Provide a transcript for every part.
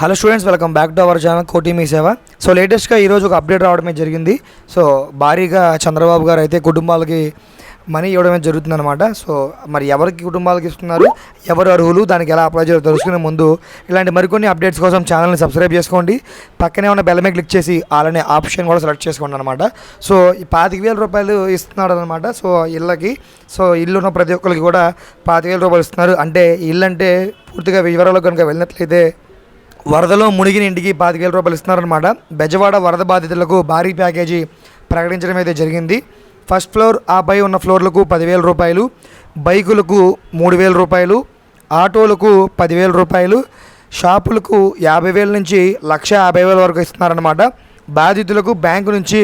Hello students welcome back to our channel Koti Mee Seva so లేటెస్ట్గా ఈరోజు ఒక update రావడమే జరిగింది. సో భారీగా చంద్రబాబు గారు అయితే కుటుంబాలకి మనీ ఇవ్వడమే జరుగుతుందన్నమాట. సో మరి ఎవరికి కుటుంబాలకి ఇస్తున్నారు? ఎవరు అర్హులు? దానికి ఎలా అప్లై చేయాలో తెలుసుకునే ముందు ఇలాంటి మరికొన్ని అప్డేట్స్ కోసం ఛానల్ని సబ్స్క్రైబ్ చేసుకోండి. పక్కనే ఉన్న బెల్ మీద క్లిక్ చేసి అలానే ఆప్షన్ కూడా సెలెక్ట్ చేసుకోండి అనమాట సో ఈ పాతిక వేల రూపాయలు ఇస్తున్నాడు అనమాట సో ఇళ్ళకి సో ఇల్లు ఉన్న ప్రతి ఒక్కరికి కూడా పాతిక వేల రూపాయలు ఇస్తున్నారు. అంటే ఇల్లు అంటే పూర్తిగా వివరాలు కనుక వెళ్ళినట్లయితే వరదలో మునిగిన ఇంటికి పాతికేల రూపాయలు ఇస్తున్నారనమాట బెజవాడ వరద బాధితులకు భారీ ప్యాకేజీ ప్రకటించడం అయితే జరిగింది. ఫస్ట్ ఫ్లోర్ ఆపై ఉన్న ఫ్లోర్లకు పదివేల రూపాయలు బైకులకు మూడు వేల రూపాయలు ఆటోలకు పదివేల రూపాయలు షాపులకు యాభై వేల నుంచి లక్ష యాభై వేల వరకు ఇస్తున్నారనమాట బాధితులకు బ్యాంకు నుంచి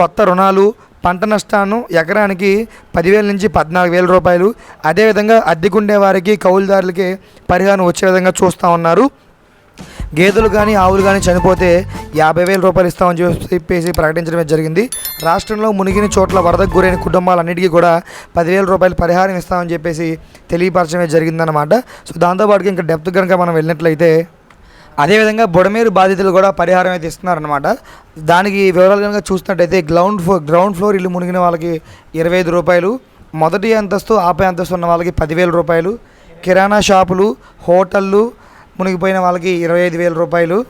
కొత్త రుణాలు పంట నష్టాన్ని ఎకరానికి పదివేల నుంచి పద్నాలుగు వేల రూపాయలు. అదేవిధంగా అద్దెకుండే వారికి కౌలుదారులకి పరిహారం వచ్చే విధంగా చూస్తూ ఉన్నారు. గేదెలు కానీ ఆవులు కానీ చనిపోతే యాభై వేల రూపాయలు ఇస్తామని చెప్పి- చెప్పేసి ప్రకటించడమే జరిగింది. రాష్ట్రంలో మునిగిన చోట్ల వరదకు గురైన కుటుంబాలన్నిటికీ కూడా పదివేల రూపాయలు పరిహారం ఇస్తామని చెప్పేసి తెలియపరచడమే జరిగిందన్నమాట. సో దాంతోపాటుగా ఇంకా డెప్త్ కనుక మనం వెళ్ళినట్లయితే అదేవిధంగా బుడమేరు బాధితులు కూడా పరిహారం అయితే ఇస్తున్నారనమాట దానికి వివరాలు కనుక చూసినట్టయితే గ్రౌండ్ ఫ్లోర్ గ్రౌండ్ ఫ్లోర్ ఇల్లు మునిగిన వాళ్ళకి ఇరవై ఐదు రూపాయలు మొదటి అంతస్తు ఆపై అంతస్తు ఉన్న వాళ్ళకి పదివేల రూపాయలు కిరాణా షాపులు హోటళ్ళు మునిగిపోయిన వాళ్ళకి ఇరవై ఐదు వేల రూపాయలు.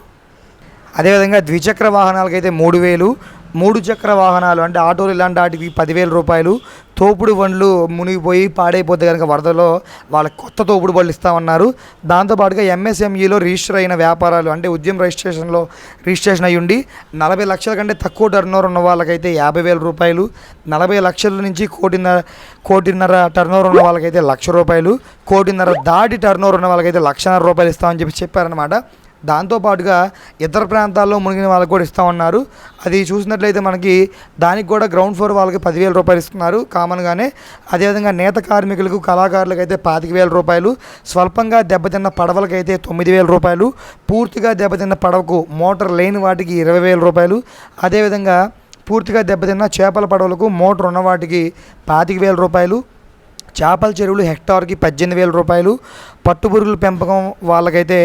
అదేవిధంగా ద్విచక్ర వాహనాలకైతే మూడు వేలు. మూడు చక్ర వాహనాలు అంటే ఆటోలు ఇలాంటి వాటికి పదివేల రూపాయలు తోపుడు బండ్లు మునిగిపోయి పాడైపోతే కనుక వరదలో వాళ్ళకి కొత్త తోపుడు బండ్లు ఇస్తామన్నారు. దాంతోపాటుగా ఎంఎస్ఎంఈలో రిజిస్టర్ అయిన వ్యాపారాలు అంటే ఉద్యమ రిజిస్ట్రేషన్లో రిజిస్ట్రేషన్ అయ్యి ఉండి నలభై లక్షల కంటే తక్కువ టర్నోవర్ ఉన్న వాళ్ళకైతే యాభై వేల రూపాయలు నలభై లక్షల నుంచి కోటిన్నర కోటిన్నర టర్నోవర్ ఉన్న వాళ్ళకైతే లక్ష రూపాయలు కోటిన్నర దాటి టర్నోవర్ ఉన్న వాళ్ళకైతే లక్షన్నర రూపాయలు ఇస్తామని చెప్పి చెప్పారనమాట దాంతోపాటుగా ఇతర ప్రాంతాల్లో మునిగిన వాళ్ళకి కూడా ఇస్తామన్నారు అది చూసినట్లయితే మనకి దానికి కూడా గ్రౌండ్ ఫ్లోర్ వాళ్ళకి పదివేల రూపాయలు ఇస్తున్నారు. కామన్గానే అదేవిధంగా నేత కార్మికులకు కళాకారులకు అయితే పాతిక వేల రూపాయలు స్వల్పంగా దెబ్బతిన్న పడవలకైతే తొమ్మిది వేల రూపాయలు పూర్తిగా దెబ్బతిన్న పడవకు మోటార్ లేని వాటికి ఇరవై వేల రూపాయలు అదేవిధంగా పూర్తిగా దెబ్బతిన్న చేపల పడవలకు మోటార్ ఉన్న వాటికి పాతిక వేల రూపాయలు చేపల చెరువులు హెక్టార్కి పద్దెనిమిది వేల రూపాయలు పట్టుపురుగుల పెంపకం వాళ్ళకైతే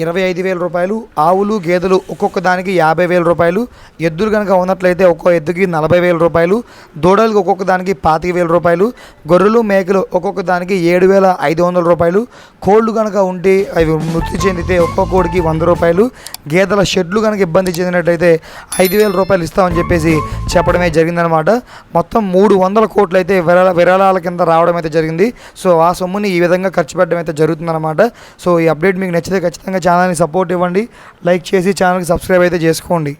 ఇరవై ఐదు వేల రూపాయలు ఆవులు గేదెలు ఒక్కొక్క దానికి యాభై వేల రూపాయలు ఎద్దులు కనుక ఉన్నట్లయితే ఒక్కో ఎద్దుకి నలభై వేల రూపాయలు దూడలకు ఒక్కొక్క దానికి పాతిక వేల రూపాయలు గొర్రెలు మేకలు ఒక్కొక్క దానికి ఏడు వేల ఐదు వందల రూపాయలు కోళ్ళు కనుక ఉంటే అవి మృతి చెందితే ఒక్కో కోడికి వంద రూపాయలు గేదెల షెడ్లు కనుక ఇబ్బంది చెందినట్టయితే ఐదు వేల రూపాయలు ఇస్తామని చెప్పేసి చెప్పడమే జరిగిందనమాట మొత్తం మూడు వందల కోట్లు అయితే విరాళ విరాళాల కింద రావడం అయితే జరిగింది. సో ఆ సొమ్ముని ఈ విధంగా ఖర్చు పెట్టడం అయితే జరుగుతుందన్నమాట. సో ఈ అప్డేట్ మీకు నచ్చితే ఖచ్చితంగా ఛానల్ని సపోర్ట్ ఇవ్వండి. లైక్ చేసి ఛానల్కి సబ్స్క్రైబ్ అయితే చేసుకోండి.